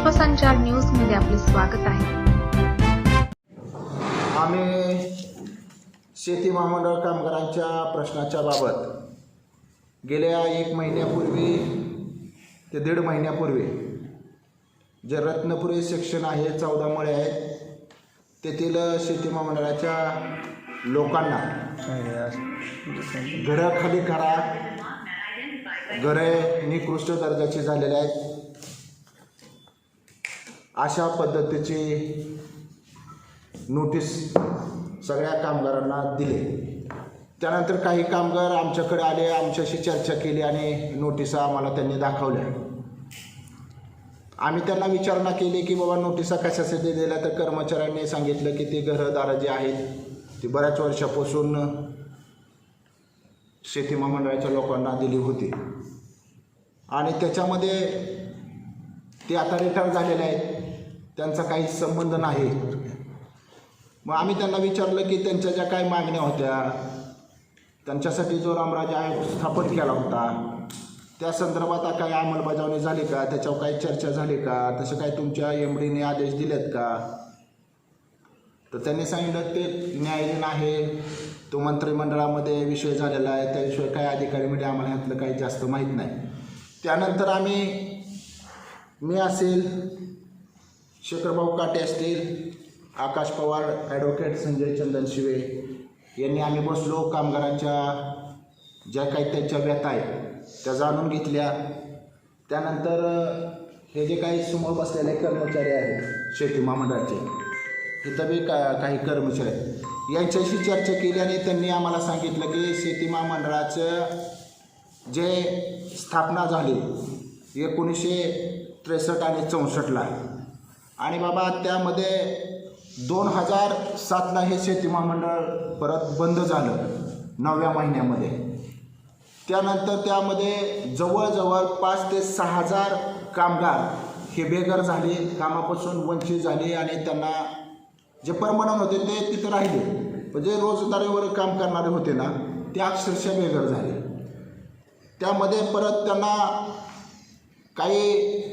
विश्वसंचार न्यूजमध्ये आपले स्वागत आहे. आम्ही शेती महामंडळ कामगारांच्या प्रश्नाच्या बाबत गेल्या एक महिन्यापूर्वी ते दीड महिन्यापूर्वी जे रत्नपुरी सेक्शन आहे चौदा मळे आहेत तेथील शेती महामंडळाच्या लोकांना घरं खाली करा. घरे निकृष्ट दर्जाची झालेली आहेत. अशा पद्धतीची नोटीस सगळ्या कामगारांना दिले. त्यानंतर काही कामगार आमच्याकडे आले आमच्याशी चर्चा केली आणि नोटिसा आम्हाला त्यांनी दाखवल्या. आम्ही त्यांना विचारणा केली की बाबा नोटिसा कशासाठी दिल्या तर कर्मचाऱ्यांनी सांगितलं की ती घरंदारं जी आहेत ती बऱ्याच वर्षापासून शेती महामंडळाच्या लोकांना दिली होती. आणि त्याच्यामध्ये ते आता रिटायर झालेले आहेत. त्यांचा काही संबंध नाही. मग आम्ही त्यांना विचारलं की त्यांच्या ज्या काही मागण्या होत्या त्यांच्यासाठी जो रामराजे आयोग स्थापन केला होता त्या संदर्भात आता काही अंमलबजावणी झाली का? त्याच्यावर काही चर्चा झाली का? तसे काही तुमच्या एम डीने आदेश दिलेत का? तर त्यांनी सांगितलं ते न्यायालयीन आहे तो मंत्रिमंडळामध्ये विषय झालेला आहे त्याविषयी काही अधिकारी म्हणजे आम्हाला ह्यातलं काही जास्त माहीत नाही. त्यानंतर आम्ही मी असेल शेखरभाऊ काटे असतील आकाश पवार ॲडव्होकेट संजय चंदन शिवे यांनी आम्ही बसलो कामगारांच्या ज्या काही त्यांच्या व्यथा आहेत त्या जाणून घेतल्या. त्यानंतर हे जे काही समोर बसलेले कर्मचारी आहेत शेती महामंडळाचे तिथं बी का काही कर्मचारी आहेत. यांच्याशी चर्चा केली आणि त्यांनी आम्हाला सांगितलं की शेती महामंडळाचं जे स्थापना झाली एकोणीसशे त्रेसष्ट आणि चौसष्टला आणि बाबा त्यामध्ये दोन हजार सातला हे शेती महामंडळ परत बंद झालं नवव्या महिन्यामध्ये. त्यानंतर त्यामध्ये जवळजवळ पाच ते सहा हजार कामगार हे बेघर झाले कामापासून वंचित झाले आणि त्यांना जे परमनंट होते ते तिथं राहिले. पण जे रोजगारीवर काम करणारे होते ना ते अक्षरशः बेघर झाले. त्यामध्ये परत त्यांना काही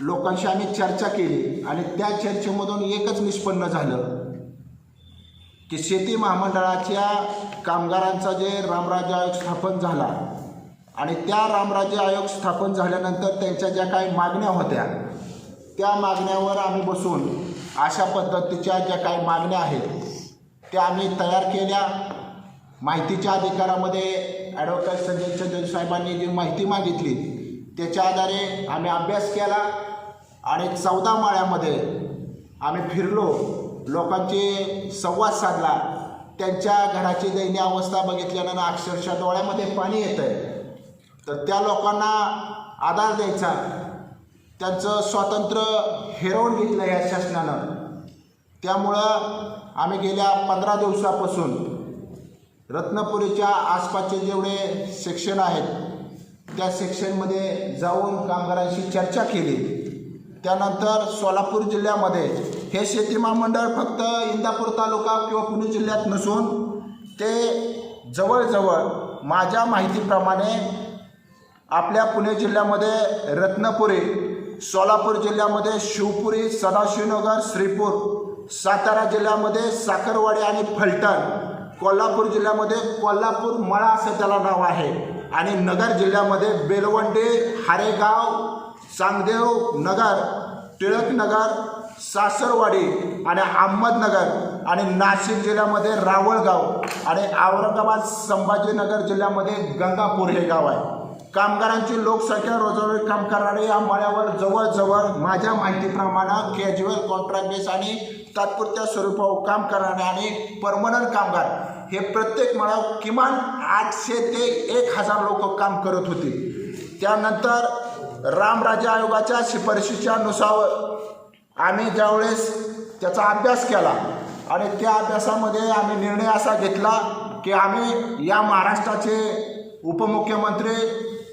लोकांशी आम्ही चर्चा केली आणि त्या चर्चेमधून एकच निष्पन्न झालं की शेती महामंडळाच्या कामगारांचा जे रामराज्य आयोग स्थापन झाला आणि त्या रामराज्य आयोग स्थापन झाल्यानंतर त्यांच्या ज्या काही मागण्या होत्या त्या मागण्यावर आम्ही बसून अशा पद्धतीच्या ज्या काही मागण्या आहेत त्या आम्ही तयार केल्या. माहितीच्या अधिकारामध्ये ॲडव्होकेट संजय चंद्र साहेबांनी जी माहिती मागितली त्याच्या आधारे आम्ही अभ्यास केला. आणि चौदा माळ्यामध्ये आम्ही फिरलो. लोकांचे संवाद साधला. त्यांच्या घराची दयनीय अवस्था बघितल्यानं अक्षरशः डोळ्यामध्ये पाणी येतं आहे तर त्या लोकांना आधार द्यायचा. त्यांचं स्वातंत्र्य हिरवून घेतलं या शासनानं. त्यामुळं आम्ही गेल्या पंधरा दिवसापासून रत्नपुरीच्या आसपासचे जेवढे सेक्शन आहेत त्या सेक्शनमध्ये जाऊन कामगारांशी चर्चा केली. त्यानंतर सोलापूर जिल्ह्यामध्ये हे शेती महामंडळ फक्त इंदापूर तालुका किंवा पुणे जिल्ह्यात नसून ते जवळजवळ माझ्या माहितीप्रमाणे आपल्या पुणे जिल्ह्यामध्ये रत्नपुरी सोलापूर जिल्ह्यामध्ये शिवपुरी सदाशिवनगर श्रीपूर सातारा जिल्ह्यामध्ये साखरवाडी आणि फलटण कोल्हापूर जिल्ह्यामध्ये कोल्हापूर मळा असं त्याला नाव आहे आणि नगर जिल्ह्यामध्ये बेलवंडे हारेगाव चांगदेव नगर टिळक नगर सासरवाडी आणि अहमदनगर आणि नाशिक जिल्ह्यामध्ये रावळगाव आणि औरंगाबाद संभाजीनगर जिल्ह्यामध्ये गंगापूर हे गाव आहे. कामगारांची लोकसंख्या रोजगार काम करणारे या मळ्यावर जवळजवळ माझ्या माहितीप्रमाणे कॅज्युअल कॉन्ट्रॅक्ट बेस आणि तात्पुरत्या स्वरूपावर काम करणारे आणि परमनंट कामगार हे प्रत्येक मळ्यावर किमान आठशे ते एक हजार लोक काम करत होते. त्यानंतर रामराज्य आयोगाच्या शिफारशीच्या नुसार आम्ही ज्यावेळेस त्याचा अभ्यास केला आणि त्या अभ्यासामध्ये आम्ही निर्णय असा घेतला की आम्ही या महाराष्ट्राचे उपमुख्यमंत्री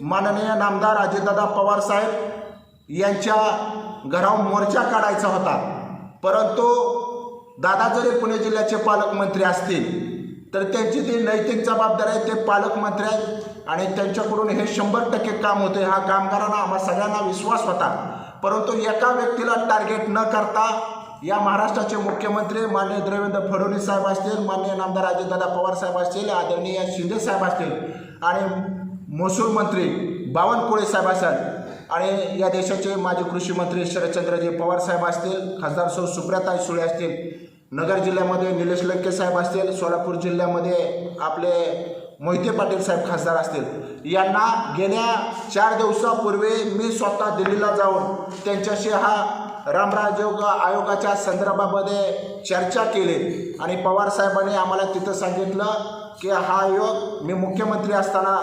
माननीय नामदार अजितदादा पवार साहेब यांच्या घरावर मोर्चा काढायचा होता. परंतु दादा जरी पुणे जिल्ह्याचे पालकमंत्री असतील तर त्यांची ती नैतिक जबाबदारी आहे ते पालकमंत्री आहेत. आणि त्यांच्याकडून हे शंभर टक्के काम होते. हा कामगारांना आम्हा सगळ्यांना विश्वास होता. परंतु एका व्यक्तीला टार्गेट न करता या महाराष्ट्राचे मुख्यमंत्री माननीय देवेंद्र फडणवीस साहेब असतील माननीय नामदार अजितदादा पवार साहेब असतील आदरणीय शिंदे साहेब असतील आणि महसूल मंत्री बावनकुळे साहेब असेल आणि या देशाचे माजी कृषी मंत्री शरदचंद्रजी पवार साहेब असतील खासदार सौ सुप्रियाताई सुळे असतील नगर जिल्ह्यामध्ये निलेश लंके साहेब असतील सोलापूर जिल्ह्यामध्ये आपले मोहिते पाटील साहेब खासदार असतील. यांना गेल्या चार दिवसापूर्वी मी स्वतः दिल्लीला जाऊन त्यांच्याशी हा रामराजयोग आयोगाच्या संदर्भामध्ये चर्चा केली. आणि पवार साहेबांनी आम्हाला तिथं सांगितलं की हा आयोग मी मुख्यमंत्री असताना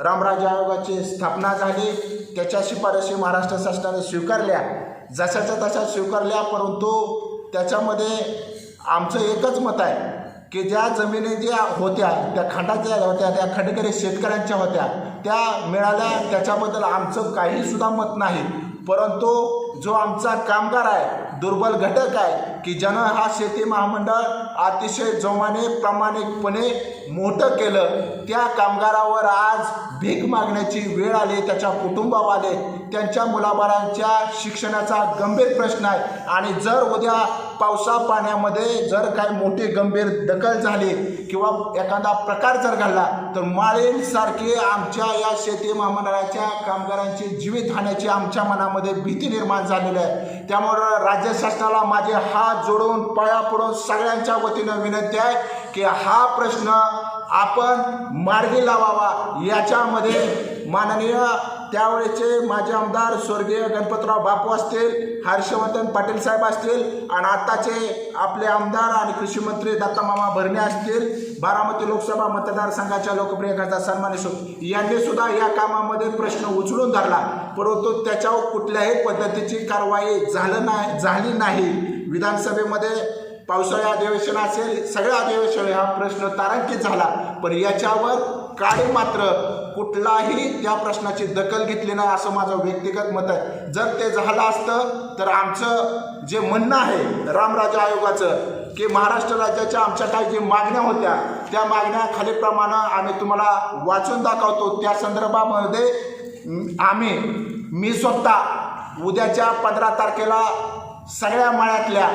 रामराज आयोगाची स्थापना झाली. त्याच्या शिफारशी महाराष्ट्र शासनाने स्वीकारल्या. जशाच्या तशा स्वीकारल्या परंतु त्याच्यामध्ये आमचं एकच मत आहे. की ज्या जमिनी ज्या होत्या त्या खंडाच्या होत्या त्या खंडकरी शेतकऱ्यांच्या होत्या त्या मिळाल्या त्याच्याबद्दल आमचं काहीसुद्धा मत नाही. परंतु जो आमचा कामगार आहे दुर्बल घटक आहे की ज्यानं हा शेती महामंडळ अतिशय जोमाने प्रामाणिकपणे मोठं केलं त्या कामगारावर आज भीक मागण्याची वेळ आली त्याच्या कुटुंबावाले त्यांच्या मुलाबाळांच्या शिक्षणाचा गंभीर प्रश्न आहे. आणि जर उद्या पावसा पाण्यामध्ये जर काही मोठी गंभीर दखल झाली किंवा एखादा प्रकार जर घडला तर माळींसारखी आमच्या या शेती महामंडळाच्या कामगारांची जीवितहानीची आमच्या मनामध्ये भीती निर्माण झालेली आहे. त्यामुळं राज्य शासनाला माझे हात जोडून पळा पडून सगळ्यांच्या वतीनं विनंती आहे की हा प्रश्न आपण मार्गी लावावा. याच्यामध्ये माननीय त्यावेळेचे माजी आमदार स्वर्गीय गणपतराव बापू असतील हर्षवर्धन पाटील साहेब असतील आणि आत्ताचे आपले आमदार आणि कृषी मंत्री दत्तामामा भरणे असतील बारामती लोकसभा मतदारसंघाच्या लोकप्रिय खासदार सन्मानित यांनी सुद्धा या कामामध्ये प्रश्न उचलून धरला. परंतु त्याच्यावर कुठल्याही पद्धतीची कारवाई झालं नाही झाली नाही. विधानसभेमध्ये पावसाळी अधिवेशन असेल सगळ्या अधिवेशन हा प्रश्न तारांकित झाला. पण याच्यावर काही मात्र कुठलाही त्या प्रश्नाची दखल घेतली नाही असं माझं व्यक्तिगत मत आहे. जर ते झालं असतं तर आमचं जे म्हणणं आहे रामराजा आयोगाचं की महाराष्ट्र राज्याच्या आमच्या काही जे मागण्या होत्या त्या मागण्या खालीलप्रमाणे आम्ही तुम्हाला वाचून दाखवतो. त्या संदर्भामध्ये आम्ही मी स्वतः उद्याच्या पंधरा तारखेला सगळ्या मळ्यातल्या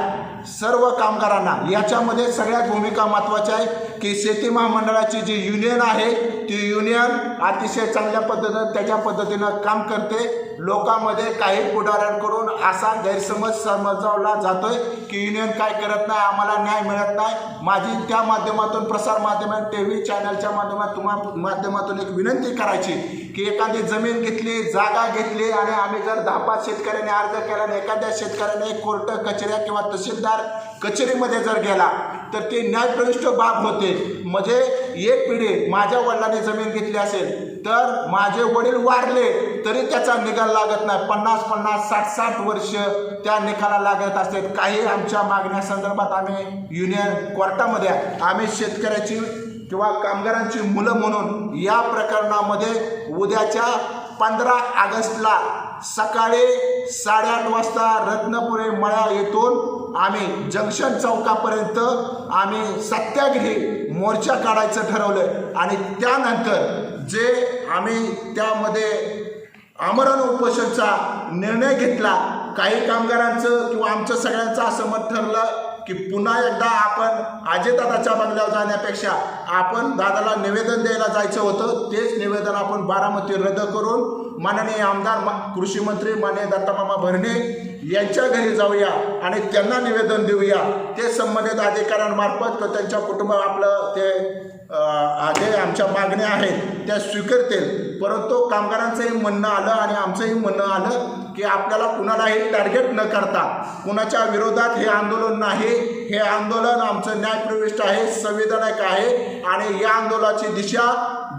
सर्व कामगारांना याच्यामध्ये सगळ्यात भूमिका महत्त्वाची आहे की शेती महामंडळाची जी युनियन आहे ती युनियन अतिशय चांगल्या पद्धतीनं त्याच्या पद्धतीनं काम करते. लोकांमध्ये काही पुढाऱ्यांकडून असा गैरसमज समजावला जातोय की युनियन काय करत नाही आम्हाला न्याय मिळत नाही. माझी त्या माध्यमातून प्रसार माध्यमात टी व्ही चॅनलच्या माध्यमात तुम्हा माध्यमातून एक विनंती करायची की एखादी जमीन घेतली जागा घेतली आणि आम्ही जर दहा पाच शेतकऱ्यांनी अर्ज केला आणि एखाद्या शेतकऱ्याने कोर्ट कचऱ्या किंवा तहसीलदार कचेरीमध्ये जर गेला तर ती न्यायप्रविष्ट बाब होते. म्हणजे एक पिढी माझ्या वडिलांनी जमीन घेतली असेल तर माझे वडील वारले तरी त्याचा निकाल लागत नाही. पन्नास पन्नास साठ साठ वर्ष त्या निकाला लागत असतात. काही आमच्या मागण्या संदर्भात आम्ही युनियन कोर्टामध्ये आम्ही शेतकऱ्याची किंवा कामगारांची मुलं म्हणून या प्रकरणामध्ये उद्याच्या पंधरा ऑगस्टला सकाळी साडेआठ वाजता रत्नपुरे मळा येथून आम्ही जंक्शन चौकापर्यंत आम्ही सत्याग्रही मोर्चा काढायचं ठरवलं आणि त्यानंतर जे आम्ही त्यामध्ये आमरण उपोषणचा निर्णय घेतला काही कामगारांचं किंवा आमचं सगळ्यांचं असं मत ठरलं की पुन्हा एकदा आपण अजेदादाच्या बंगल्यावर जाण्यापेक्षा आपण दादाला निवेदन द्यायला जायचं होतं. तेच निवेदन आपण बारामती रद्द करून माननीय आमदार मा- कृषी मंत्री माननीय दत्तामामा भरणे यांच्या घरी जाऊया आणि त्यांना निवेदन देऊया. ते संबंधित अधिकाऱ्यांमार्फत किंवा त्यांच्या कुटुंब आपलं ते जे आमच्या मागण्या आहेत त्या स्वीकारतील. परंतु कामगारांचंही म्हणणं आलं आणि आमचंही म्हणणं आलं की आपल्याला कुणालाही टार्गेट न करता कुणाच्या विरोधात हे आंदोलन नाही. हे आंदोलन आमचं न्यायप्रविष्ट आहे संविधानिक आहे आणि या आंदोलनाची दिशा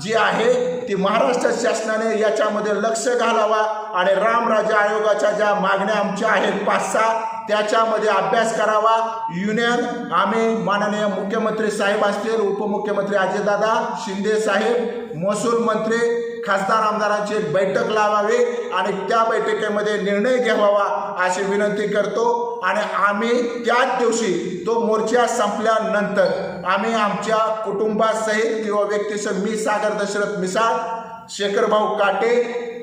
जी आहे ती महाराष्ट्र शासनाने याच्यामध्ये लक्ष घालावा आणि रामराज्य आयोगाच्या ज्या मागण्या आमच्या आहेत. पाच सहा त्याच्यामध्ये अभ्यास करावा. युनियन आम्ही माननीय मुख्यमंत्री साहेब असतील उपमुख्यमंत्री अजितदादा शिंदे साहेब महसूल मंत्री खासदार आमदारांची बैठक लावावी आणि त्या बैठकीमध्ये निर्णय घ्यावा अशी विनंती करतो. आणि आम्ही त्याच दिवशी तो मोर्चा संपल्यानंतर आम्ही आमच्या कुटुंबासहित किंवा व्यक्तीसह मी सागर दशरथ मिसाळ शेखरभाऊ काटे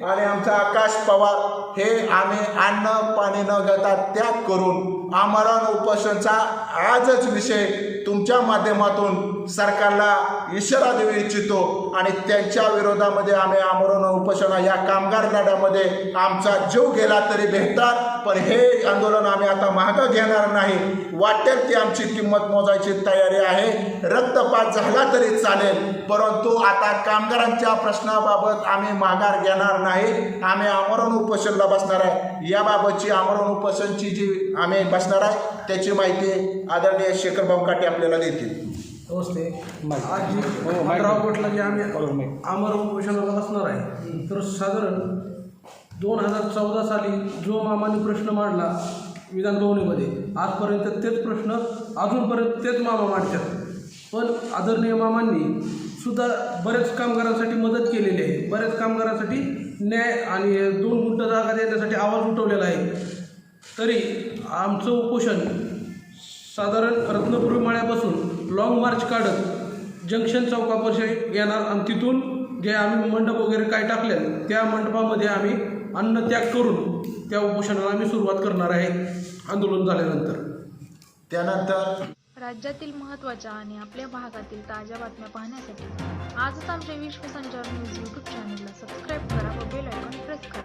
आणि आमचा आकाश पवार हे आम्ही अन्न पाणी न घेता त्याग करून आमरण उपोषणचा आजच विषय तुमच्या माध्यमातून सरकारला इशारा देऊ इच्छितो आणि त्यांच्या विरोधामध्ये आम्ही आमरण उपोषण या कामगार लढ्यामध्ये आमचा जीव गेला तरी बेहतर पण हे आंदोलन आम्ही आता मागं घेणार नाही. वाटेल ती आमची किंमत मोजायची तयारी आहे. रक्तपात झाला तरी चालेल. परंतु आता कामगारांच्या प्रश्नाबाबत आम्ही माघार घेणार नाही. आम्ही आमरण उपोषणला बसणार आहे. याबाबतची आमरण उपोषणची जी आम्ही बसणार आहे त्याची माहिती आदरणीय शेखरभाऊ काटे आपल्याला देतील. नमस्ते. आज जी पंधरा ऑगस्टला जे आम्ही अमर उपोषणाला बसणार आहे तर साधारण दोन हजार चौदा साली जो मामाने प्रश्न मांडला विधानभवनीमध्ये आजपर्यंत तेच प्रश्न अजूनपर्यंत तेच मामा मांडतात. पण आदरणीय मामांनी सुद्धा बऱ्याच कामगारांसाठी मदत केलेली आहे. बऱ्याच कामगारांसाठी न्याय आणि दोन गुंठ जागा देण्यासाठी आवाज उठवलेला आहे. तरी आमचं उपोषण साधारण रत्नपुरी माळ्यापासून लॉंग मार्च काढत जंक्शन चौकापाशी येणार आणि तिथून जे आम्ही मंडप वगैरे काय टाकले त्या मंडपामध्ये आम्ही अन्न त्याग करून त्या उपोषणाला आम्ही सुरुवात करणार आहे आंदोलन झाल्यानंतर. त्यानंतर राज्यातील महत्त्वाच्या आणि आपल्या भागातील ताज्या बातम्या पाहण्यासाठी आजच आमच्या विश्वसंचार न्यूज यूट्यूब चॅनलला सबस्क्राईब करा व बेल आयकॉन प्रेस करा.